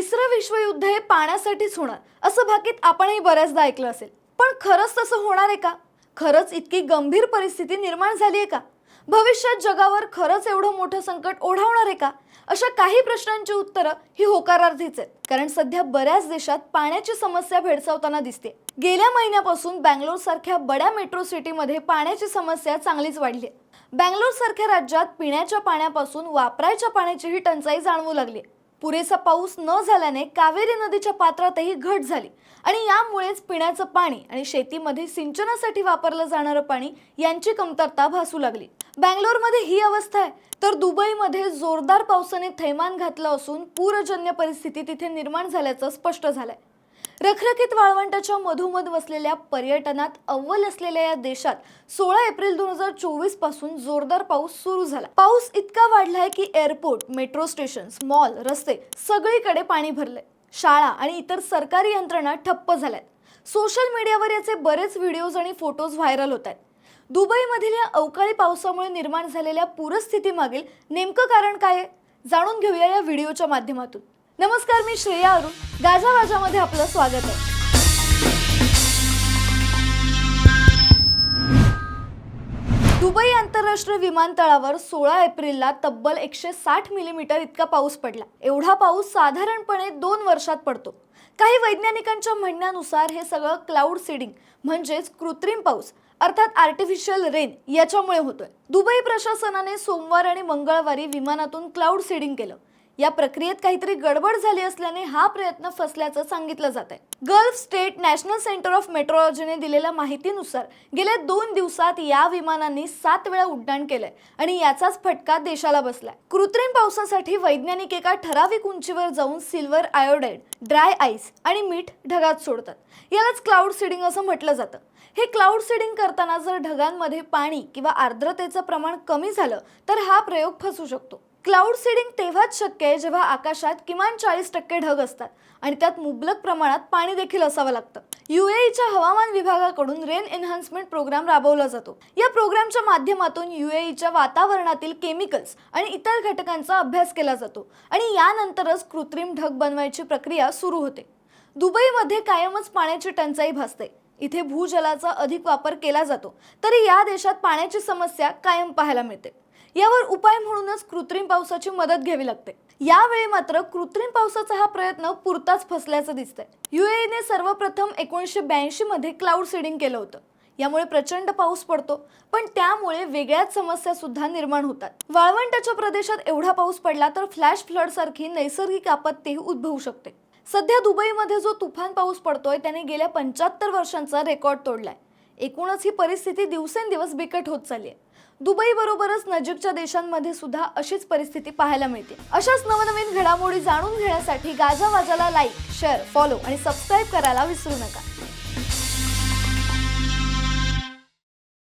तिसरं विश्वयुद्ध हे पाण्यासाठीच होणार असं भाकीत आपणही बऱ्याचदा ऐकलं असेल. पण खरंच तसं होणार आहे का? खरंच इतकी गंभीर परिस्थिती निर्माण झाली आहे का? भविष्यात जगावर खरंच एवढं मोठं संकट ओढावणार आहे का? अशा काही प्रश्नांची उत्तरं ही होकारार्थीच आहेत. कारण सध्या बऱ्याच देशात पाण्याची समस्या भेडसावताना दिसते. गेल्या महिन्यापासून बँगलोर सारख्या बड्या मेट्रो सिटीमध्ये पाण्याची समस्या चांगलीच वाढली आहे. बँगलोर सारख्या राज्यात पिण्याच्या पाण्यापासून वापरायच्या पाण्याचीही टंचाई जाणवू लागली पुरेसा पाऊस न झाल्याने कावेरी नदीच्या पात्रातही घट झाली. आणि यामुळेच पिण्याचं पाणी आणि शेतीमध्ये सिंचनासाठी वापरलं जाणारं पाणी यांची कमतरता भासू लागली. बँगलोरमध्ये ही अवस्था आहे. तर दुबईमध्ये जोरदार पावसाने थैमान घातलं असून पूरजन्य परिस्थिती तिथे निर्माण झाल्याचं स्पष्ट झालंय. रखरखीत वाळवंटाच्या मधोमध वसलेल्या पर्यटनात अव्वल असलेल्या या देशात सोळा एप्रिल दोन हजार चोवीसपासून जोरदार पाऊस सुरू झाला. पाऊस इतका वाढलाय की एअरपोर्ट मेट्रो स्टेशन्स मॉल रस्ते सगळीकडे पाणी भरलंय. शाळा आणि इतर सरकारी यंत्रणा ठप्प झाल्यात. सोशल मीडियावर याचे बरेच व्हिडिओज आणि फोटोज व्हायरल होत आहेत. दुबईमधील या अवकाळी पावसामुळे निर्माण झालेल्या पूरस्थितीमागील नेमकं कारण काय आहे? जाणून घेऊया या व्हिडिओच्या माध्यमातून. नमस्कार मी श्रेया अरुण. गाजा वाजामध्ये आपलं स्वागत आहे. दुबई आंतरराष्ट्रीय विमानतळावर सोळा एप्रिलला तब्बल एकशे साठ मिलीमीटर इतका पाऊस पडला. एवढा पाऊस साधारणपणे दोन वर्षात पडतो. काही वैज्ञानिकांच्या म्हणण्यानुसार हे सगळं क्लाउड सीडिंग म्हणजेच कृत्रिम पाऊस अर्थात आर्टिफिशियल रेन याच्यामुळे होतोय. दुबई प्रशासनाने सोमवार आणि मंगळवारी विमानातून क्लाउड सीडिंग केलं. या प्रक्रियेत काहीतरी गडबड झाली असल्याने हा प्रयत्न फसल्याचं सांगितलं जात आहे Gulf state national centre of मेट्रोलॉजीने दिलेल्या माहितीनुसार गेल्या दोन दिवसात या विमानांनी सात वेळा उड्डाण केलंय आणि याचाच फटका देशाला बसलाय. कृत्रिम पावसासाठी वैज्ञानिक एका ठराविक उंचीवर जाऊन सिल्वर आयोडाईड ड्राय आईस आणि मीठ ढगात सोडतात. यालाच क्लाउड सीडिंग असं म्हटलं जातं. हे क्लाउड सीडिंग करताना जर ढगांमध्ये पाणी किंवा आर्द्रतेचं प्रमाण कमी झालं तर हा प्रयोग फसू शकतो. क्लाउड सीडिंग तेव्हाच शक्य आहे जेव्हा आकाशात किमान चाळीस टक्के ढग असतात आणि त्यात मुबलक प्रमाणात पाणी देखील असावं लागतं. युएईच्या हवामान विभागाकडून रेन एन्हान्समेंट प्रोग्राम राबवला जातो. या प्रोग्रामच्या माध्यमातून युएईच्या वातावरणातील केमिकल्स आणि इतर घटकांचा अभ्यास केला जातो आणि यानंतरच कृत्रिम ढग बनवायची प्रक्रिया सुरू होते. दुबईमध्ये कायमच पाण्याची टंचाई भासते. इथे भूजलाचा अधिक वापर केला जातो. तरी या देशात पाण्याची समस्या कायम पाहायला मिळते. यावर उपाय म्हणूनच कृत्रिम पावसाची मदत घ्यावी लागते. यावेळी मात्र कृत्रिम पावसाचा हा प्रयत्न पुरताच फसल्याचं दिसतंय. युएईने सर्वप्रथम एकोणीसशे ब्याऐंशी मध्ये क्लाउड सीडिंग केलं होतं. यामुळे प्रचंड पाऊस पडतो पण त्यामुळे वेगळ्याच समस्या सुद्धा निर्माण होतात. वाळवंटाच्या प्रदेशात एवढा पाऊस पडला तर फ्लॅश फ्लड सारखी नैसर्गिक आपत्ती उद्भवू शकते. सध्या दुबईमध्ये जो तुफान पाऊस पडतोय त्याने गेल्या पंच्याहत्तर वर्षांचा रेकॉर्ड तोडलाय. एकूणच ही परिस्थिती दिवसेंदिवस बिकट होत चालली आहे दुबई बरोबरच नजीकच्या देशांमध्ये सुद्धा अशीच परिस्थिती पाहायला मिळते. अशाच नवनवीन घडामोडी जाणून घेण्यासाठी गाजा वाजाला लाईक शेअर फॉलो आणि सबस्क्राईब करायला विसरू नका.